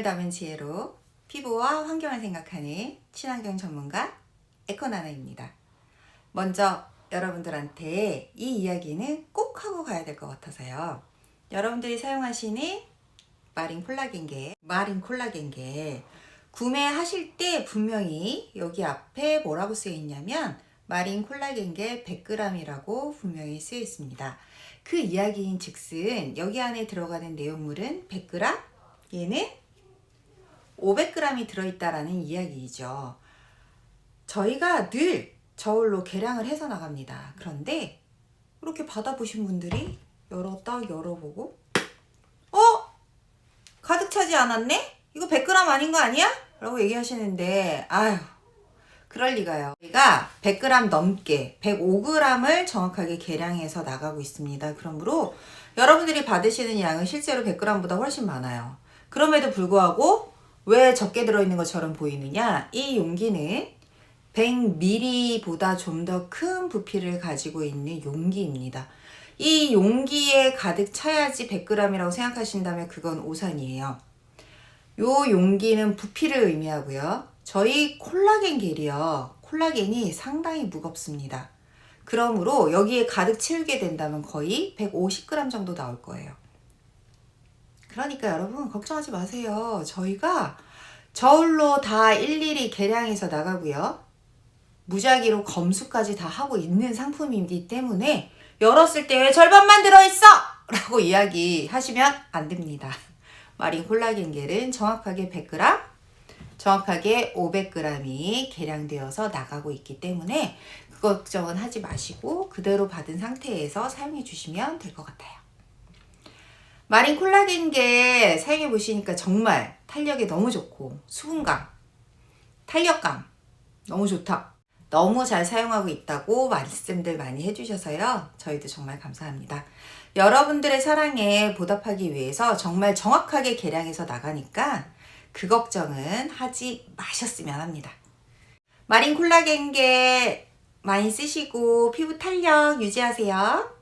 정성을 담은 지혜로 피부와 환경을 생각하는 친환경 전문가 에코나나입니다. 먼저 여러분들한테 이 이야기는 꼭 하고 가야 될 것 같아서요. 여러분들이 사용하시는 마린 콜라겐겔, 마린 콜라겐겔 구매하실 때 분명히 여기 앞에 뭐라고 쓰여 있냐면 마린 콜라겐겔 100g이라고 분명히 쓰여 있습니다. 그 이야기인 즉슨 여기 안에 들어가는 내용물은 100g, 얘는 500g이 들어있다라는 이야기이죠. 저희가 늘 저울로 계량을 해서 나갑니다. 그런데 이렇게 받아보신 분들이 열었다 열어보고 어? 가득 차지 않았네? 이거 100g 아닌 거 아니야? 라고 얘기하시는데 아휴 그럴 리가요. 저희가 100g 넘게 105g을 정확하게 계량해서 나가고 있습니다. 그러므로 여러분들이 받으시는 양은 실제로 100g보다 훨씬 많아요. 그럼에도 불구하고 왜 적게 들어있는 것처럼 보이느냐? 이 용기는 100ml보다 좀 더 큰 부피를 가지고 있는 용기입니다. 이 용기에 가득 차야지 100g이라고 생각하신다면 그건 오산이에요. 요 용기는 부피를 의미하고요. 저희 콜라겐 겔이요. 콜라겐이 상당히 무겁습니다. 그러므로 여기에 가득 채우게 된다면 거의 150g 정도 나올 거예요. 그러니까 여러분 걱정하지 마세요. 저희가 저울로 다 일일이 계량해서 나가고요. 무작위로 검수까지 다 하고 있는 상품이기 때문에 열었을 때 왜 절반만 들어있어? 라고 이야기하시면 안 됩니다. 마린 콜라겐 겔은 정확하게 100g, 정확하게 500g이 계량되어서 나가고 있기 때문에 그 걱정은 하지 마시고 그대로 받은 상태에서 사용해 주시면 될 것 같아요. 마린 콜라겐 겔 사용해 보시니까 정말 탄력이 너무 좋고 수분감, 탄력감 너무 좋다. 너무 잘 사용하고 있다고 말씀들 많이 해주셔서요. 저희도 정말 감사합니다. 여러분들의 사랑에 보답하기 위해서 정말 정확하게 계량해서 나가니까 그 걱정은 하지 마셨으면 합니다. 마린 콜라겐 겔 많이 쓰시고 피부 탄력 유지하세요.